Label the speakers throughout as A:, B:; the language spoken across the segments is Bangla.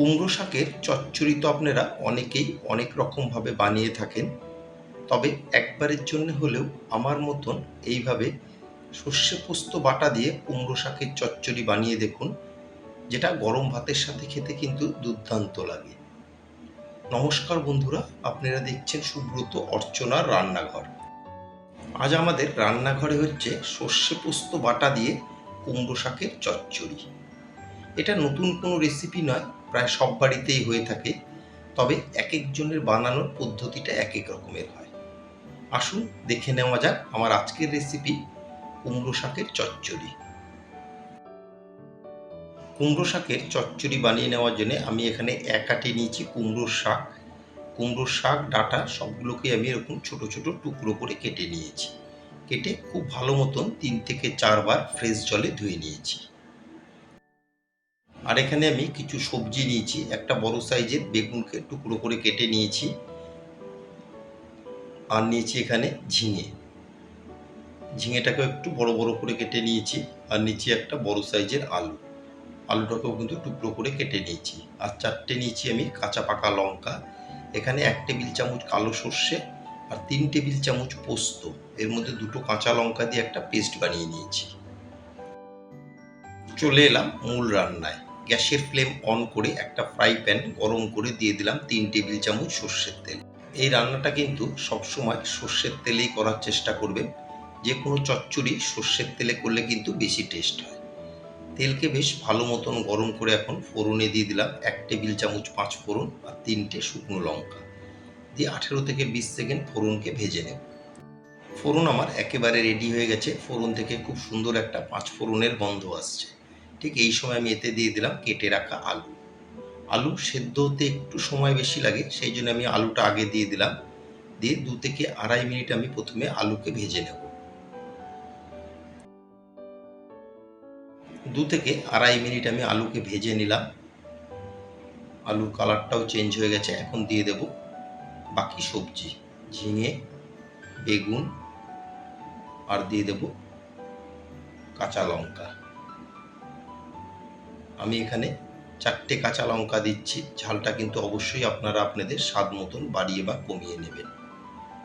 A: কুমড়ো শাকের চচ্চড়ি তো আপনারা অনেকেই অনেক রকমভাবে বানিয়ে থাকেন। তবে একবারের জন্য হলেও আমার মতন এইভাবে সর্ষে পোস্ত বাটা দিয়ে কুমড়ো শাকের চচ্চড়ি বানিয়ে দেখুন, যেটা গরম ভাতের সাথে খেতে কিন্তু দুর্দান্ত লাগে। নমস্কার বন্ধুরা, আপনারা দেখছেন সুব্রত অর্চনার রান্নাঘর। আজ আমাদের রান্নাঘরে হচ্ছে সর্ষে পোস্ত বাটা দিয়ে কুমড়ো শাকের চচ্চড়ি। এটা নতুন কোনো রেসিপি নয়, প্রায় সব বাড়িতেই হয়ে থাকে। তবে এক একজনের বানানোর পদ্ধতিটা এক এক রকমের হয়। আসুন দেখে নেওয়া যাক আমার আজকের রেসিপি কুমড়ো শাকের চচ্চড়ি। কুমড়ো শাকের চচ্চড়ি বানিয়ে নেওয়ার জন্য আমি এখানে এক আটে নিয়েছি কুমড়োর শাক। কুমড়োর শাক, ডাটা সবগুলোকে আমি এরকম ছোট ছোট টুকরো করে কেটে নিয়েছি। কেটে খুব ভালো মতন তিন থেকে চারবার ফ্রেশ জলে ধুয়ে নিয়েছি। আর এখানে আমি কিছু সবজি নিয়েছি। একটা বড় সাইজের বেগুনকে টুকরো করে কেটে নিয়েছি। আর নিয়েছি এখানে ঝিঙে। ঝিঙেটাকেও একটু বড় বড় করে কেটে নিয়েছি। আর নিচে একটা বড় সাইজের আলু। আলুটাকেও কিন্তু টুকরো করে কেটে নিয়েছি। আর চারটে নিয়েছি আমি কাঁচা পাকা লঙ্কা। এখানে এক টেবিল চামচ কালো সর্ষে আর তিন টেবিল চামচ পোস্ত। এর মধ্যে দুটো কাঁচা লঙ্কা দিয়ে একটা পেস্ট বানিয়ে নিয়েছি। চলে এলাম মূল রান্নায়। গ্যাসের ফ্লেম অন করে একটা ফ্রাই প্যান গরম করে দিয়ে দিলাম তিন টেবিল চামচ সর্ষের তেল। এই রান্নাটা কিন্তু সবসময় সর্ষের তেলেই করার চেষ্টা করবেন। যে কোনো চচ্চড়ি সর্ষের তেলে করলে কিন্তু বেশি টেস্ট হয়। তেলকে বেশ ভালো মতন গরম করে এখন ফোড়নে দিয়ে দিলাম এক টেবিল চামচ পাঁচ ফোড়ন আর তিনটে শুকনো লঙ্কা। দিয়ে আঠেরো থেকে বিশ সেকেন্ড ফোড়নকে ভেজে নেব। ফোড়ন আমার একেবারে রেডি হয়ে গেছে। ফোড়ন থেকে খুব সুন্দর একটা পাঁচ ফোড়নের গন্ধ আসছে। ঠিক এই সময় আমি এতে দিয়ে দিলাম কেটে রাখা আলু। আলু সেদ্ধ হতে একটু সময় বেশি লাগে, সেই জন্য আমি আলুটা আগে দিয়ে দিলাম। দিয়ে দু থেকে আড়াই মিনিট আমি প্রথমে আলুকে ভেজে নেব। দু থেকে আড়াই মিনিট আমি আলুকে ভেজে নিলাম। আলুর কালারটাও চেঞ্জ হয়ে গেছে, এখন দিয়ে দেব বাকি সবজি, ঝিঙে, বেগুন, আর দিয়ে দেব কাঁচা লঙ্কা। আমি এখানে চারটে কাঁচা লঙ্কা দিচ্ছি। ঝালটা কিন্তু অবশ্যই আপনারা আপনাদের স্বাদ মতন বাড়িয়ে বা কমিয়ে নেবেন।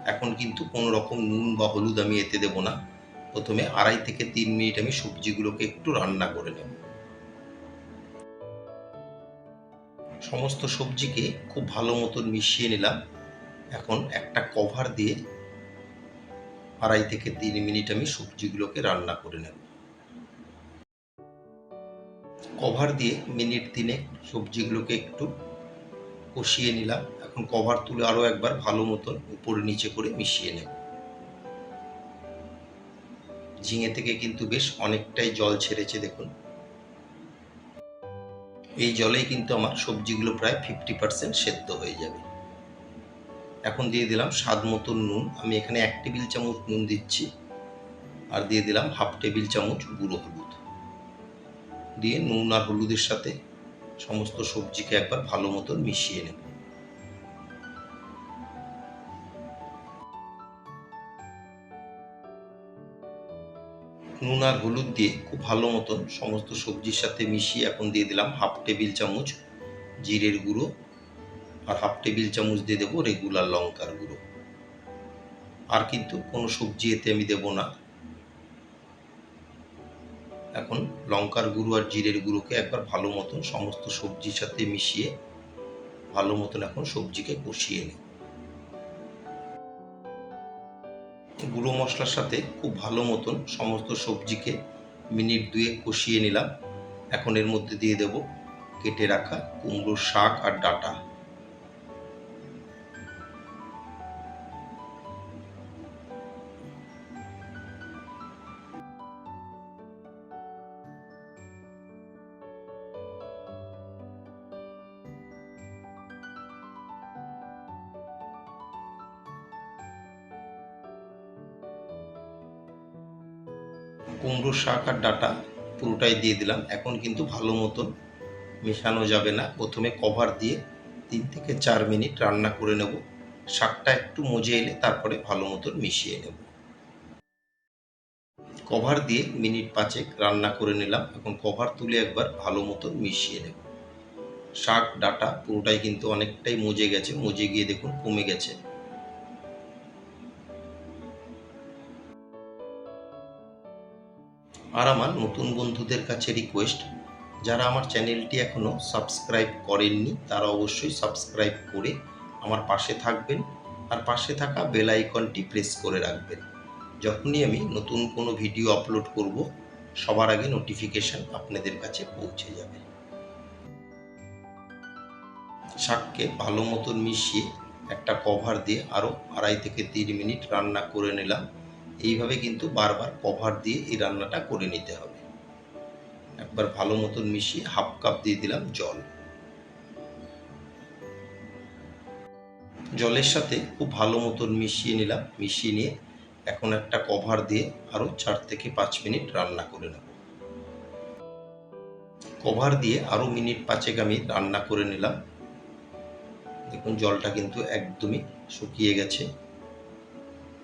A: এখন কিন্তু কোনো রকম নুন বা হলুদ আমি এতে দেবো না। প্রথমে আড়াই থেকে তিন মিনিট আমি সবজিগুলোকে একটু রান্না করে নেব। সমস্ত সবজিকে খুব ভালো মতন মিশিয়ে নিলাম। এখন একটা কভার দিয়ে আড়াই থেকে তিন মিনিট আমি সবজিগুলোকে রান্না করে নেব। কভার দিয়ে মিনিট তিনে সবজিগুলোকে একটু কষিয়ে নিলাম। এখন কভার তুলে আরও একবার ভালো মতন উপরে নিচে করে মিশিয়ে নেব। ঝিঙে থেকে কিন্তু বেশ অনেকটাই জল ছেড়েছে, দেখুন। এই জলেই কিন্তু আমার সবজিগুলো প্রায় ফিফটি পার্সেন্ট সেদ্ধ হয়ে যাবে। এখন দিয়ে দিলাম স্বাদ মতন নুন। আমি এখানে এক টেবিল চামচ নুন দিচ্ছি। আর দিয়ে দিলাম হাফ টেবিল চামচ গুঁড়ো হলুদ। দিয়ে নুন আর হলুদের সাথে সমস্ত সবজিকে একবার ভালো মতন মিশিয়ে নেব। নুন আর হলুদ দিয়ে খুব ভালো মতন সমস্ত সবজির সাথে মিশিয়ে এখন দিয়ে দিলাম হাফ টেবিল চামচ জিরের গুঁড়ো আর হাফ টেবিল চামচ দিয়ে দেবো রেগুলার লঙ্কার গুঁড়ো। আর কিন্তু কোনো সবজি এতে আমি দেবো না। এখন লঙ্কার গুঁড়ো আর জিরের গুঁড়োকে একবার ভালো মতন সমস্ত সবজির সাথে মিশিয়ে ভালো মতন এখন সবজিকে কষিয়ে নিই। গুঁড়ো মশলার সাথে খুব ভালো মতন সমস্ত সবজিকে মিনিট দুয়ে কষিয়ে নিলাম। এখন এর মধ্যে দিয়ে দেব কেটে রাখা কুমড়োর শাক আর ডাটা। কুমড়ো শাক আর ডাটা পুরোটাই দিয়ে দিলাম। এখন কিন্তু ভালো মতন মেশানো যাবে না। প্রথমে কভার দিয়ে তিন থেকে চার মিনিট রান্না করে নেব। শাকটা একটু মজে এলে তারপরে ভালো মতন মিশিয়ে নেব। কভার দিয়ে মিনিট পাঁচেক রান্না করে নিলাম। এখন কভার তুলে একবার ভালো মতন মিশিয়ে নেব। শাক, ডাটা পুরোটাই কিন্তু অনেকটাই মজে গেছে। মজে গিয়ে দেখুন কমে গেছে। আর আমার নতুন বন্ধুদের কাছে রিকোয়েস্ট যারা আমার চ্যানেলটি এখনও সাবস্ক্রাইব করেননি, তারা অবশ্যই সাবস্ক্রাইব করে আমার পাশে থাকবেন আর পাশে থাকা বেল আইকনটি প্রেস করে রাখবেন। যখনই আমি নতুন কোনো ভিডিও আপলোড করব, সবার আগে নোটিফিকেশন আপনাদের কাছে পৌঁছে যাবে। শাককে ভালো মতন মিশিয়ে একটা কভার দিয়ে আরও আড়াই থেকে তিন মিনিট রান্না করে নিলাম। এইভাবে কিন্তু বারবার কভার দিয়ে এই রান্নাটা করে নিতে হবে। একবার ভালো মতন মিশিয়ে হাফ কাপ দিয়ে দিলাম জল। জলের সাথে খুব ভালো মতন মিশিয়ে নিলাম, মিশিয়ে নিয়ে এখন একটা কভার দিয়ে আরও চার থেকে পাঁচ মিনিট রান্না করে নেব। কভার দিয়ে আরও মিনিট পাঁচেক আমি রান্না করে নিলাম। দেখুন জলটা কিন্তু একদমই শুকিয়ে গেছে।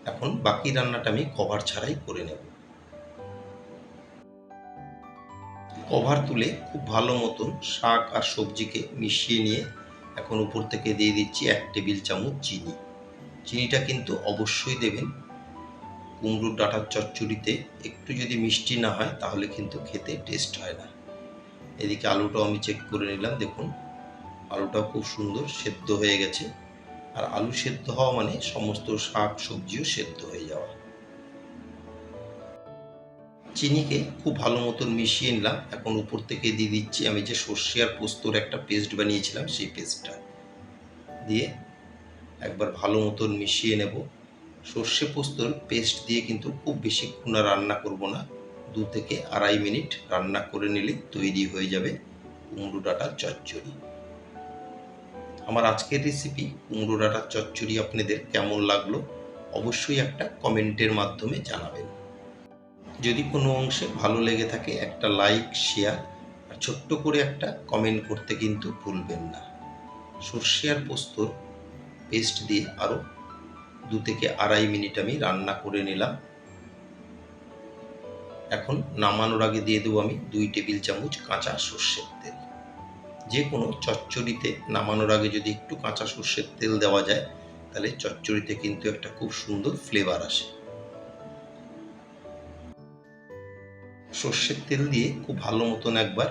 A: এখন বাকি রান্নাটা আমি কভার ছাড়াই করে নেব। কভার তুলে খুব ভালো মতন শাক আর সবজিকে মিশিয়ে নিয়ে এখন উপর থেকে দিয়ে দিচ্ছি এক টেবিল চামচ চিনি। চিনিটা কিন্তু অবশ্যই দেবেন। কুমড়োর ডাঁটার চচ্চড়িতে একটু যদি মিষ্টি না হয় তাহলে কিন্তু খেতে টেস্ট হয় না। এদিকে আলুটাও আমি চেক করে নিলাম, দেখুন। আলুটাও খুব সুন্দর সেদ্ধ হয়ে গেছে। আর আলু সেদ্ধ হওয়া মানে সমস্ত শাক, সবজিও সেদ্ধ হয়ে যাওয়া। চিনিকে খুব ভালো মতন মিশিয়ে নিলাম। এখন উপর থেকে দিয়ে দিচ্ছি আমি যে সর্ষে আর পোস্তর একটা পেস্ট বানিয়েছিলাম, সেই পেস্টটা। দিয়ে একবার ভালো মতন মিশিয়ে নেব। সর্ষে পোস্তর পেস্ট দিয়ে কিন্তু খুব বেশিক্ষণ রান্না করব না। দু থেকে আড়াই মিনিট রান্না করে নিলে তৈরি হয়ে যাবে। কুমড়ো ডাঁটার চচ্চড়ি। আমার আজকের রেসিপি কুমড়ো ডাঁটার চচ্চড়ি আপনাদের কেমন লাগল অবশ্যই একটা কমেন্টের মাধ্যমে জানাবেন। যদি কোনো অংশে ভালো লেগে থাকে একটা লাইক শেয়ার আর ছোট্ট করে একটা কমেন্ট করতে কিন্তু ভুলবেন না। সর্ষে আর পোস্তর পেস্ট দিয়ে আরও দু থেকে আড়াই মিনিট আমি রান্না করে নিলাম। এখন নামানোর আগে দিয়ে দেবো আমি দুই টেবিল চামচ কাঁচা সর্ষের তেল। যে কোনো চচ্চড়িতে নামানোর আগে যদি একটু কাঁচা সর্ষের তেল দেওয়া যায়, তাহলে চচ্চড়িতে কিন্তু একটা খুব সুন্দর ফ্লেভার আসে। সর্ষের তেল দিয়ে খুব ভালো মতন একবার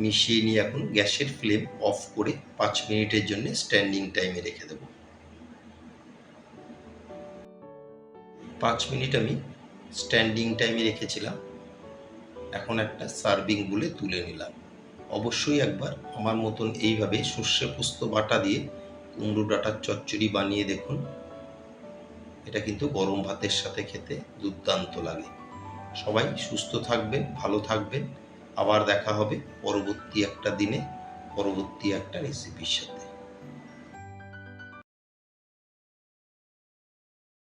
A: মিশিয়ে নিয়ে এখন গ্যাসের ফ্লেম অফ করে পাঁচ মিনিটের জন্য স্ট্যান্ডিং টাইমে রেখে দেব। পাঁচ মিনিট আমি স্ট্যান্ডিং টাইমে রেখেছিলাম। এখন একটা সার্ভিং বলে তুলে নিলাম। অবশ্যই একবার আমার মতন এইভাবে সর্ষে পোস্ত বাটা দিয়ে কুমড়ো ডাটার চচ্চড়ি বানিয়ে দেখুন। এটা কিন্তু গরম ভাতের সাথে খেতে দুর্দান্ত লাগে। সবাই সুস্থ থাকবেন, ভালো থাকবেন। আবার দেখা হবে পরবর্তী একটা দিনে, পরবর্তী একটা রেসিপির সাথে।